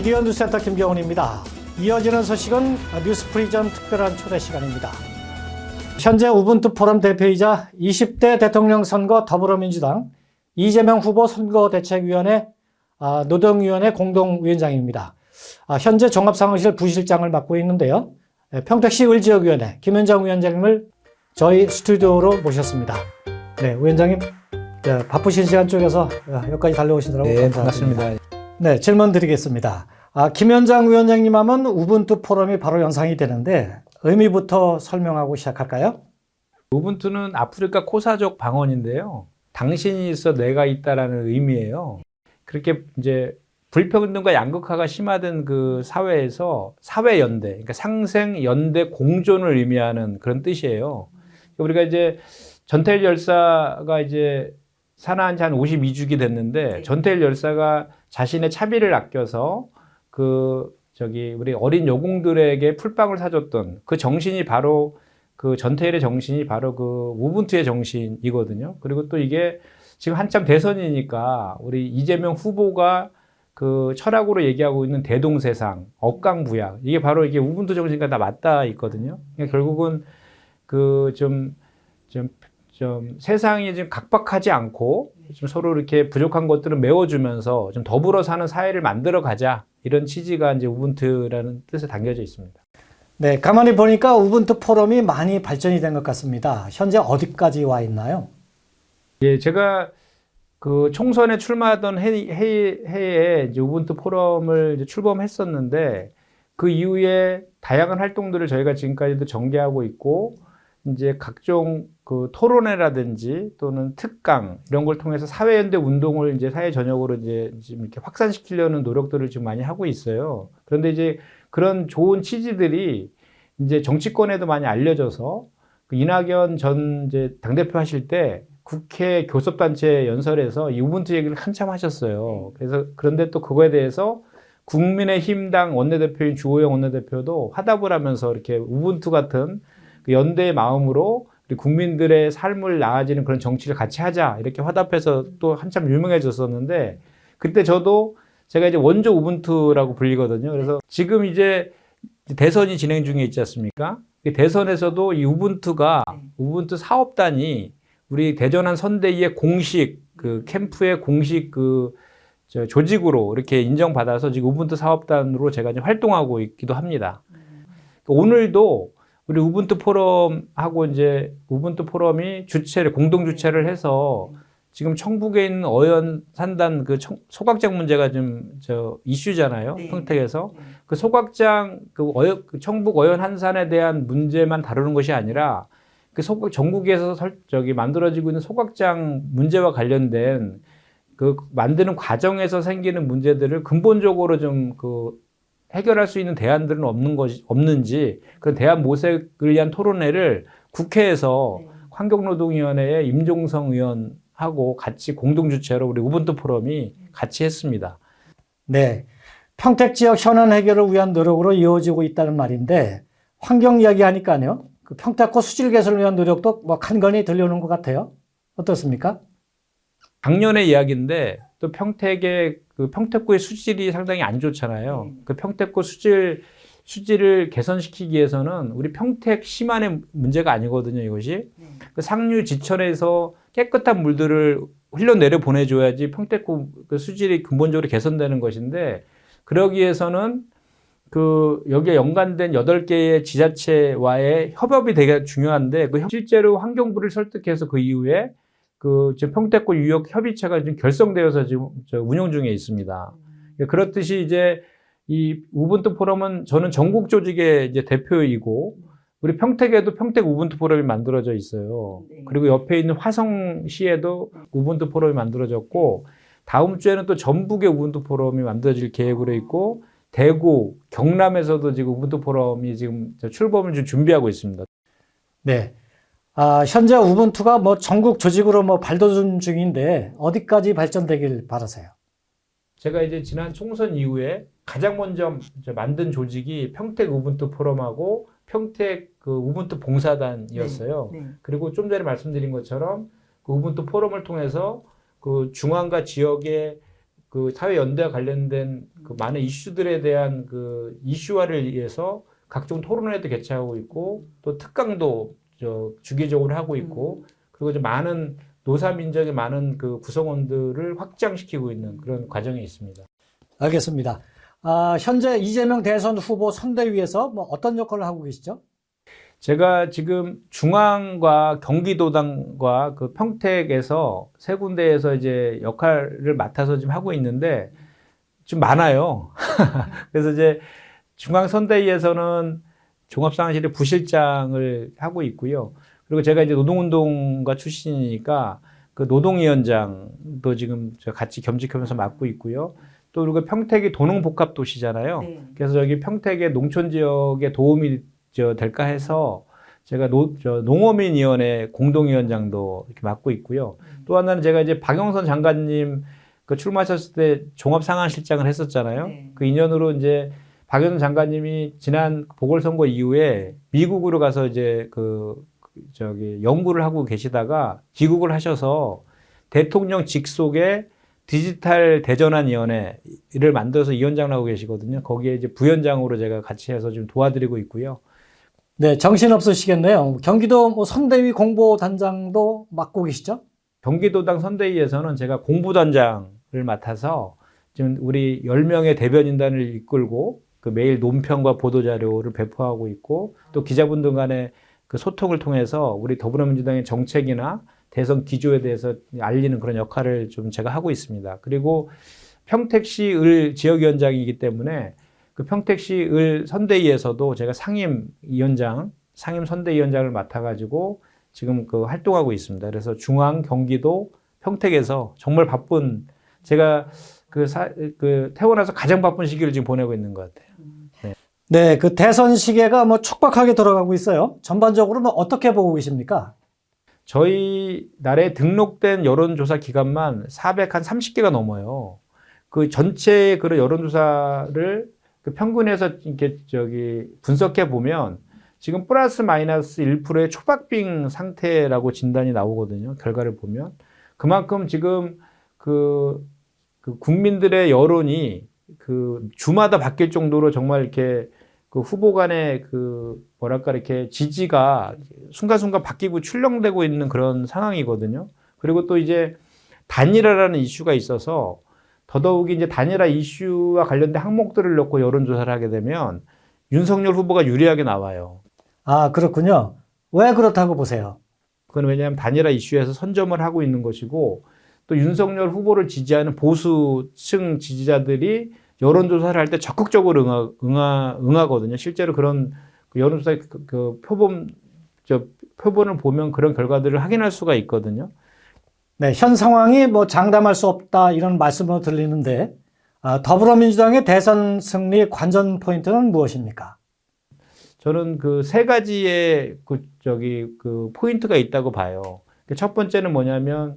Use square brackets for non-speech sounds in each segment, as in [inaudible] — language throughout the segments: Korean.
미디어 뉴스센터 김경훈입니다. 이어지는 소식은 뉴스 프리전 특별한 초대 시간입니다. 현재 우분투 포럼 대표이자 20대 대통령 선거 더불어민주당 이재명 후보 선거대책위원회 아, 노동위원회 공동위원장입니다. 아, 현재 종합상황실 부실장을 맡고 있는데요. 네, 평택시 을지역위원회 김현정 위원장님을 저희 스튜디오로 모셨습니다. 네, 위원장님 네, 바쁘신 시간 쪽에서 어, 여기까지 달려오시느라고 네, 감사드립니다. 반갑습니다. 네, 질문 드리겠습니다. 아, 김현장 위원장님 하면 우분투 포럼이 바로 연상이 되는데 의미부터 설명하고 시작할까요? 우분투는 아프리카 코사족 방언인데요. 당신이 있어 내가 있다라는 의미예요. 그렇게 이제 불평등과 양극화가 심화된 그 사회에서 사회 연대, 그러니까 상생 연대 공존을 의미하는 그런 뜻이에요. 우리가 이제 전태일 열사가 이제 산한 지 한 52주기 됐는데 전태일 열사가 자신의 차비를 아껴서 그 저기 우리 어린 여공들에게 풀빵을 사줬던 그 정신이 바로 그 전태일의 정신이 바로 그 우분투의 정신이거든요. 그리고 또 이게 지금 한참 대선이니까 우리 이재명 후보가 그 철학으로 얘기하고 있는 대동세상, 억강부약 이게 바로 이게 우분투 정신과 다 맞닿아 있거든요. 그러니까 결국은 그 좀 좀 좀 세상이 좀 각박하지 않고 좀 서로 이렇게 부족한 것들을 메워주면서 좀 더불어 사는 사회를 만들어 가자 이런 취지가 이제 우분투라는 뜻에 담겨져 있습니다. 네, 가만히 보니까 우분투 포럼이 많이 발전이 된 것 같습니다. 현재 어디까지 와 있나요? 예, 제가 그 총선에 출마하던 해, 해, 해에 이제 우분투 포럼을 이제 출범했었는데 그 이후에 다양한 활동들을 저희가 지금까지도 전개하고 있고 이제 각종 그 토론회라든지 또는 특강 이런 걸 통해서 사회연대 운동을 이제 사회 전역으로 이제 지금 이렇게 확산시키려는 노력들을 지금 많이 하고 있어요. 그런데 이제 그런 좋은 취지들이 이제 정치권에도 많이 알려져서 그 이낙연 전 이제 당대표 하실 때 국회 교섭단체 연설에서 이 우분투 얘기를 한참 하셨어요. 그래서 그런데 또 그거에 대해서 국민의힘당 원내대표인 주호영 원내대표도 화답을 하면서 이렇게 우분투 같은 그 연대의 마음으로 우리 국민들의 삶을 나아지는 그런 정치를 같이 하자 이렇게 화답해서 또 한참 유명해졌었는데 그때 저도 제가 이제 원조 우분투라고 불리거든요. 그래서 지금 이제 대선이 진행 중에 있지 않습니까? 이 대선에서도 이 우분투가 우분투 사업단이 우리 대전한 선대위의 공식 그 캠프의 공식 그저 조직으로 이렇게 인정받아서 지금 우분투 사업단으로 제가 이제 활동하고 있기도 합니다. 오늘도 우리 우분투 포럼하고 이제 우분투 포럼이 주최를 공동 주최를 해서 지금 청북에 있는 어연 산단 그 청- 소각장 문제가 좀 저 이슈잖아요. 네. 평택에서 그 소각장 그 어연 그 청북 어연 한산에 대한 문제만 다루는 것이 아니라 그 소각 전국에서 설, 저기 만들어지고 있는 소각장 문제와 관련된 그 만드는 과정에서 생기는 문제들을 근본적으로 좀그 해결할 수 있는 대안들은 없는 것이 없는지 그런 대안 모색을 위한 토론회를 국회에서 네. 환경노동위원회의 임종성 의원하고 같이 공동 주최로 우리 우분투 포럼이 같이 했습니다. 네. 평택 지역 현안 해결을 위한 노력으로 이어지고 있다는 말인데 환경 이야기 하니까요. 그 평택고 수질 개선을 위한 노력도 뭐 간간히 들려오는 것 같아요. 어떻습니까? 작년의 이야기인데 또 평택의 그 평택구의 수질이 상당히 안 좋잖아요. 네. 그 평택구 수질 수질을 개선시키기 위해서는 우리 평택 시만의 문제가 아니거든요. 이것이 네. 그 상류 지천에서 깨끗한 물들을 흘러내려 보내줘야지 평택구 그 수질이 근본적으로 개선되는 것인데 그러기 위해서는 그 여기에 연관된 여덟 개의 지자체와의 협업이 되게 중요한데 그 실제로 환경부를 설득해서 그 이후에 그 지금 평택구 유역 협의체가 지금 결성되어서 지금 저 운영 중에 있습니다. 그렇듯이 이제 이 우분투 포럼은 저는 전국 조직의 이제 대표이고 우리 평택에도 평택 우분투 포럼이 만들어져 있어요. 네. 그리고 옆에 있는 화성시에도 우분투 포럼이 만들어졌고 다음 주에는 또 전북의 우분투 포럼이 만들어질 계획으로 있고 대구, 경남에서도 지금 우분투 포럼이 지금 저 출범을 좀 준비하고 있습니다. 네. 아, 현재 우분투가 뭐 전국 조직으로 뭐 발돋움 중인데 어디까지 발전되길 바라세요? 제가 이제 지난 총선 이후에 가장 먼저 저 만든 조직이 평택 우분투 포럼하고 평택 그 우분투 봉사단이었어요. 네. 그리고 좀 전에 말씀드린 것처럼 그 우분투 포럼을 통해서 그 중앙과 지역의 그 사회 연대와 관련된 그 많은 이슈들에 대한 그 이슈화를 위해서 각종 토론회도 개최하고 있고 또 특강도 저 주기적으로 하고 있고 그리고 이제 많은 노사 민족의 많은 그 구성원들을 확장시키고 있는 그런 과정이 있습니다. 알겠습니다. 아, 현재 이재명 대선 후보 선대위에서 뭐 어떤 역할을 하고 계시죠? 제가 지금 중앙과 경기도당과 그 평택에서 세 군데에서 이제 역할을 맡아서 지금 하고 있는데 좀 많아요. [laughs] 그래서 이제 중앙 선대위에서는 종합상황실의 부실장을 하고 있고요. 그리고 제가 이제 노동운동가 출신이니까 그 노동위원장도 지금 저 같이 겸직하면서 맡고 있고요. 또 그리고 평택이 도농복합 도시잖아요. 네. 그래서 여기 평택의 농촌 지역에 도움이 저 될까 해서 제가 노, 저 농어민위원회 공동위원장도 이렇게 맡고 있고요. 또 하나는 제가 이제 박영선 장관님 그 출마하셨을 때 종합상황실장을 했었잖아요. 네. 그 인연으로 이제 박영선 장관님이 지난 보궐선거 이후에 미국으로 가서 이제 그 저기 연구를 하고 계시다가 귀국을 하셔서 대통령 직속의 디지털 대전환위원회를 만들어서 위원장을 하고 계시거든요. 거기에 이제 부위원장으로 제가 같이 해서 좀 도와드리고 있고요. 네, 정신 없으시겠네요. 경기도 뭐 선대위 공보단장도 맡고 계시죠? 경기도당 선대위에서는 제가 공부단장을 맡아서 지금 우리 10명의 대변인단을 이끌고 그 매일 논평과 보도 자료를 배포하고 있고 또 기자분들 간의 그 소통을 통해서 우리 더불어민주당의 정책이나 대선 기조에 대해서 알리는 그런 역할을 좀 제가 하고 있습니다. 그리고 평택시 을 지역위원장이기 때문에 그 평택시 을 선대위에서도 제가 상임위원장, 상임 선대위원장을 맡아가지고 지금 그 활동하고 있습니다. 그래서 중앙, 경기도, 평택에서 정말 바쁜 제가 그, 사, 그 태어나서 가장 바쁜 시기를 지금 보내고 있는 것 같아요. 네, 그 대선 시계가 뭐 촉박하게 돌아가고 있어요. 전반적으로 뭐 어떻게 보고 계십니까? 저희 나라에 등록된 여론조사 기관만 430개가 넘어요. 그 전체 그런 여론조사를 그 평균해서 이렇게 저기 분석해 보면 지금 플러스 마이너스 1%의 초박빙 상태라고 진단이 나오거든요. 결과를 보면 그만큼 지금 그, 그 국민들의 여론이 그 주마다 바뀔 정도로 정말 이렇게 그 후보 간의 그 뭐랄까 이렇게 지지가 순간순간 바뀌고 출렁대고 있는 그런 상황이거든요. 그리고 또 이제 단일화라는 이슈가 있어서 더더욱이 이제 단일화 이슈와 관련된 항목들을 놓고 여론조사를 하게 되면 윤석열 후보가 유리하게 나와요. 아, 그렇군요. 왜 그렇다고 보세요? 그건 왜냐하면 단일화 이슈에서 선점을 하고 있는 것이고 또 윤석열 후보를 지지하는 보수층 지지자들이 여론조사를 할 때 적극적으로 응하, 응하, 응하거든요. 실제로 그런 그 여론조사 그, 그 표본, 저 표본을 보면 그런 결과들을 확인할 수가 있거든요. 네, 현 상황이 뭐 장담할 수 없다 이런 말씀으로 들리는데 아, 더불어민주당의 대선 승리 관전 포인트는 무엇입니까? 저는 그 세 가지의 그 저기 그 포인트가 있다고 봐요. 그첫 번째는 뭐냐면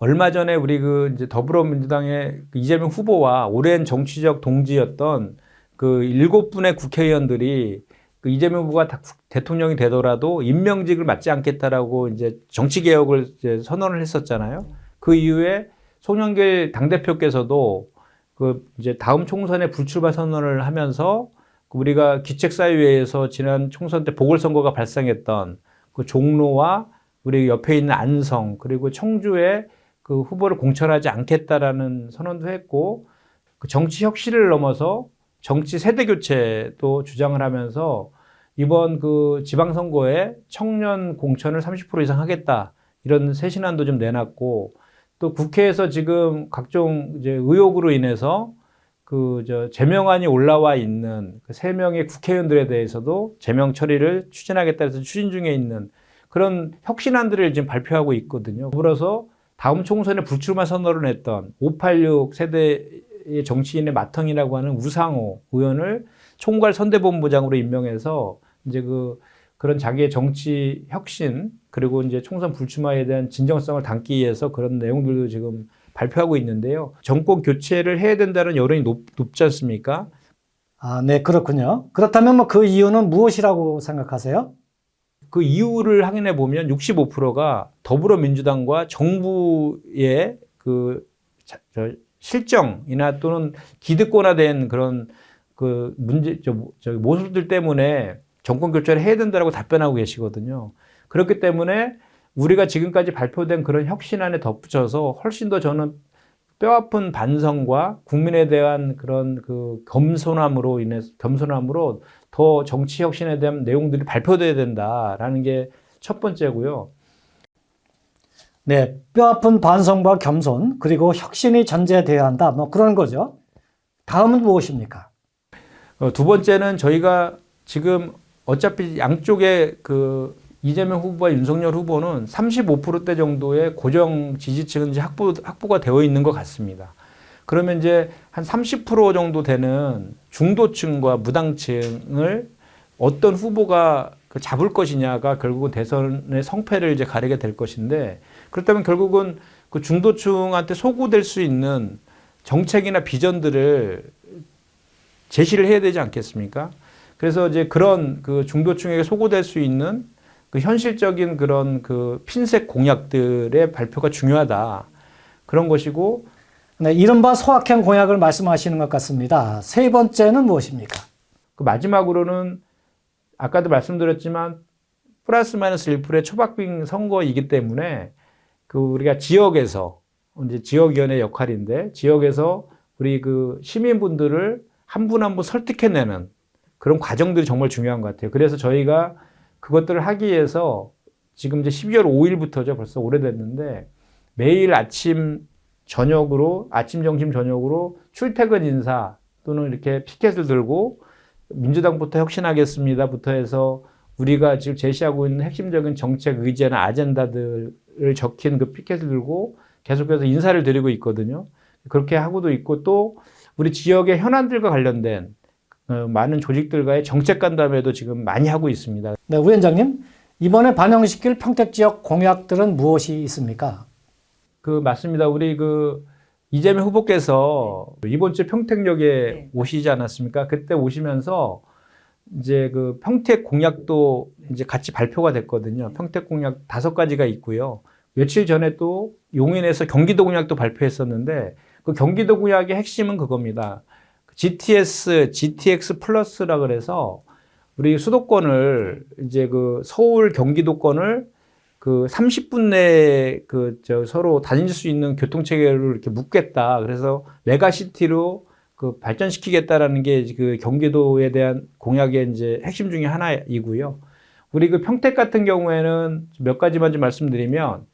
얼마 전에 우리 그 이제 더불어민주당의 그 이재명 후보와 오랜 정치적 동지였던 그 일곱 분의 국회의원들이 그 이재명 후보가 대통령이 되더라도 임명직을 맡지 않겠다라고 이제 정치 개혁을 이제 선언을 했었잖아요. 그 이후에 송영길 당대표께서도 그 이제 다음 총선에 불출마 선언을 하면서 그 우리가 기책사회에서 지난 총선 때 보궐선거가 발생했던 그 종로와 우리 옆에 있는 안성 그리고 청주에 그 후보를 공천하지 않겠다라는 선언도 했고 그 정치 혁신을 넘어서 정치 세대 교체도 주장을 하면서 이번 그 지방선거에 청년 공천을 30% 이상 하겠다 이런 새 신안도 좀 내놨고 또 국회에서 지금 각종 이제 의혹으로 인해서 그 저 제명안이 올라와 있는 그 세 명의 국회의원들에 대해서도 제명 처리를 추진하겠다 해서 추진 중에 있는 그런 혁신안들을 지금 발표하고 있거든요. 더불어서 다음 총선에 불출마 선언을 했던 586 세대의 정치인의 맏형이라고 하는 우상호 의원을 총괄 선대본부장으로 임명해서 이제 그 그런 자기의 정치 혁신 그리고 이제 총선 불출마에 대한 진정성을 담기 위해서 그런 내용들도 지금 발표하고 있는데요. 정권 교체를 해야 된다는 여론이 높, 높지 않습니까? 아, 네, 그렇군요. 그렇다면 뭐 그 이유는 무엇이라고 생각하세요? 그 이유를 확인해 보면 65%가 더불어민주당과 정부의 그 자- 저 실정이나 또는 기득권화된 그런 그 문제 저, 저 모습들 때문에 정권 교체를 해야 된다라고 답변하고 계시거든요. 그렇기 때문에 우리가 지금까지 발표된 그런 혁신안에 덧붙여서 훨씬 더 저는 뼈아픈 반성과 국민에 대한 그런 그 겸손함으로 인해서 겸손함으로 더 정치 혁신에 대한 내용들이 발표돼야 된다라는 게 첫 번째고요. 네, 뼈아픈 반성과 겸손 그리고 혁신이 전제되어야 한다. 뭐 그런 거죠. 다음은 무엇입니까? 어, 두 번째는 저희가 지금 어차피 양쪽의 그 이재명 후보와 윤석열 후보는 35%대 정도의 고정 지지층은 이제 확보, 확보가 되어 있는 것 같습니다. 그러면 이제 한 30% 정도 되는 중도층과 무당층을 어떤 후보가 그 잡을 것이냐가 결국은 대선의 성패를 이제 가리게 될 것인데 그렇다면 결국은 그 중도층한테 소구될 수 있는 정책이나 비전들을 제시를 해야 되지 않겠습니까? 그래서 이제 그런 그 중도층에게 소구될 수 있는 그 현실적인 그런 그 핀셋 공약들의 발표가 중요하다. 그런 것이고 네, 이른바 소확행 공약을 말씀하시는 것 같습니다. 세 번째는 무엇입니까? 그 마지막으로는 아까도 말씀드렸지만 플러스 마이너스 1%의 초박빙 선거이기 때문에 그 우리가 지역에서 이제 지역위원회 역할인데 지역에서 우리 그 시민분들을 한 분 한분 설득해내는 그런 과정들이 정말 중요한 것 같아요. 그래서 저희가 그것들을 하기 위해서 지금 이제 12월 5일부터죠. 벌써 오래됐는데 매일 아침 저녁으로 아침 점심 저녁으로 출퇴근 인사 또는 이렇게 피켓을 들고 민주당부터 혁신하겠습니다부터 해서 우리가 지금 제시하고 있는 핵심적인 정책 의제나 아젠다들을 적힌 그 피켓을 들고 계속해서 인사를 드리고 있거든요. 그렇게 하고도 있고 또 우리 지역의 현안들과 관련된 어, 많은 조직들과의 정책 간담회도 지금 많이 하고 있습니다. 네, 위원장님. 이번에 반영시킬 평택 지역 공약들은 무엇이 있습니까? 그 맞습니다. 우리 그 이재명 후보께서 이번 주 평택역에 네. 오시지 않았습니까? 그때 오시면서 이제 그 평택 공약도 이제 같이 발표가 됐거든요. 평택 공약 다섯 가지가 있고요. 며칠 전에 또 용인에서 경기도 공약도 발표했었는데 그 경기도 공약의 핵심은 그겁니다. GTS, GTX 플러스라 그래서 우리 수도권을 이제 그 서울 경기도권을 그 30분 내에 그 저 서로 다닐 수 있는 교통 체계를 이렇게 묶겠다. 그래서 메가시티로 그 발전시키겠다라는 게 그 경기도에 대한 공약의 이제 핵심 중에 하나이고요. 우리 그 평택 같은 경우에는 몇 가지만 좀 말씀드리면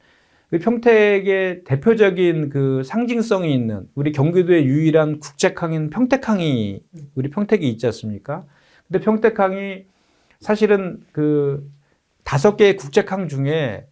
그 평택의 대표적인 그 상징성이 있는 우리 경기도의 유일한 국제항인 평택항이 우리 평택이 있지 않습니까? 근데 평택항이 사실은 그 다섯 개의 국제항 중에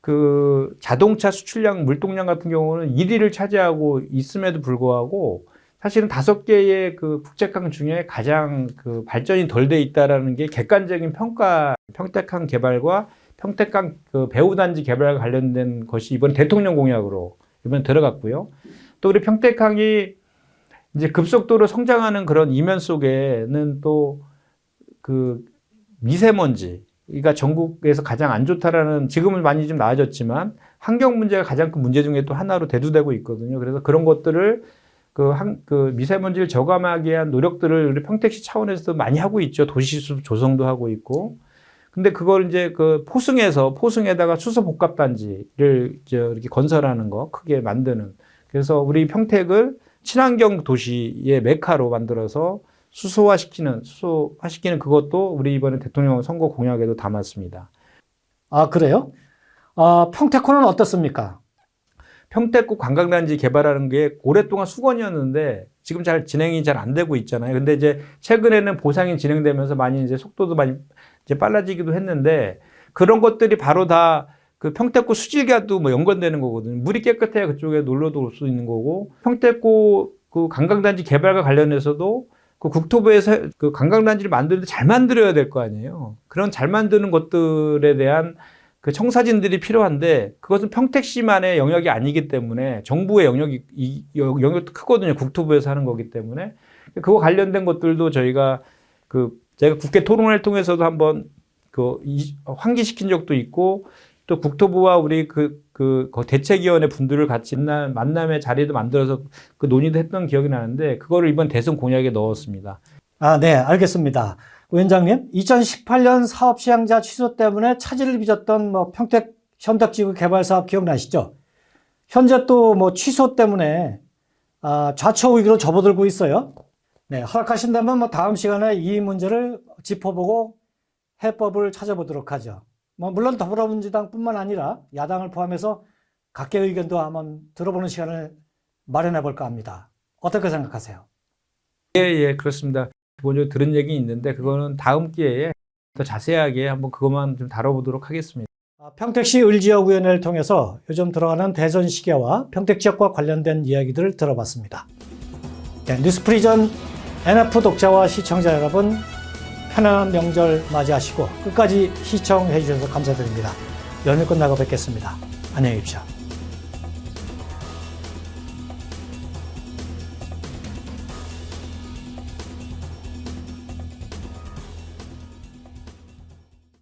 그 자동차 수출량 물동량 같은 경우는 1위를 차지하고 있음에도 불구하고 사실은 다섯 개의 그 국제항 중에 가장 그 발전이 덜 돼 있다라는 게 객관적인 평가 평택항 개발과 평택항 그 배후단지 개발과 관련된 것이 이번 대통령 공약으로 이번 들어갔고요. 또 우리 평택항이 이제 급속도로 성장하는 그런 이면 속에는 또 그 미세먼지가 전국에서 가장 안 좋다라는 지금은 많이 좀 나아졌지만 환경 문제가 가장 큰 문제 중에 또 하나로 대두되고 있거든요. 그래서 그런 것들을 그, 한, 그 미세먼지를 저감하기 위한 노력들을 우리 평택시 차원에서도 많이 하고 있죠. 도시숲 조성도 하고 있고. 근데 그걸 이제 그 포승해서 포승에다가 수소 복합 단지를 저 이렇게 건설하는 거 크게 만드는. 그래서 우리 평택을 친환경 도시의 메카로 만들어서 수소화시키는 수소화시키는 그것도 우리 이번에 대통령 선거 공약에도 담았습니다. 아, 그래요? 아, 평택호는 어떻습니까? 평택구 관광단지 개발하는 게 오랫동안 수건이었는데 지금 잘 진행이 잘 안 되고 있잖아요. 근데 이제 최근에는 보상이 진행되면서 많이 이제 속도도 많이 이제 빨라지기도 했는데 그런 것들이 바로 다 그 평택구 수질과도 뭐 연관되는 거거든요. 물이 깨끗해야 그쪽에 놀러도 올 수 있는 거고 평택구 그 관광단지 개발과 관련해서도 그 국토부에서 그 관광단지를 만드는데 잘 만들어야 될 거 아니에요. 그런 잘 만드는 것들에 대한 그 청사진들이 필요한데 그것은 평택시만의 영역이 아니기 때문에 정부의 영역이 이 영- 영역도 크거든요. 국토부에서 하는 거기 때문에 그거 관련된 것들도 저희가 그 제가 국회 토론회를 통해서도 한번 그 이- 환기시킨 적도 있고 또 국토부와 우리 그, 그, 그 대책위원회 분들을 같이 만남의 자리도 만들어서 그 논의도 했던 기억이 나는데 그거를 이번 대선 공약에 넣었습니다. 아, 네, 알겠습니다. 위원장님, 2018년 사업 시행자 취소 때문에 차질을 빚었던 뭐 평택 현덕지구 개발 사업 기억나시죠? 현재 또 뭐 취소 때문에 아, 좌초우기로 접어들고 있어요. 네, 허락하신다면 뭐 다음 시간에 이 문제를 짚어보고 해법을 찾아보도록 하죠. 뭐 물론 더불어민주당뿐만 아니라 야당을 포함해서 각계의 의견도 한번 들어보는 시간을 마련해 볼까 합니다. 어떻게 생각하세요? 예, 예, 그렇습니다. 기본적으로 들은 얘기 있는데 그거는 다음 기회에 더 자세하게 한번 그것만 좀 다뤄보도록 하겠습니다. 아, 평택시 을지역위원회를 통해서 요즘 들어가는 대선 시기와 평택 지역과 관련된 이야기들을 들어봤습니다. 네, 뉴스프리전 NF 독자와 시청자 여러분 편안한 명절 맞이하시고 끝까지 시청해 주셔서 감사드립니다. 연휴 끝나고 뵙겠습니다. 안녕히 계십시오.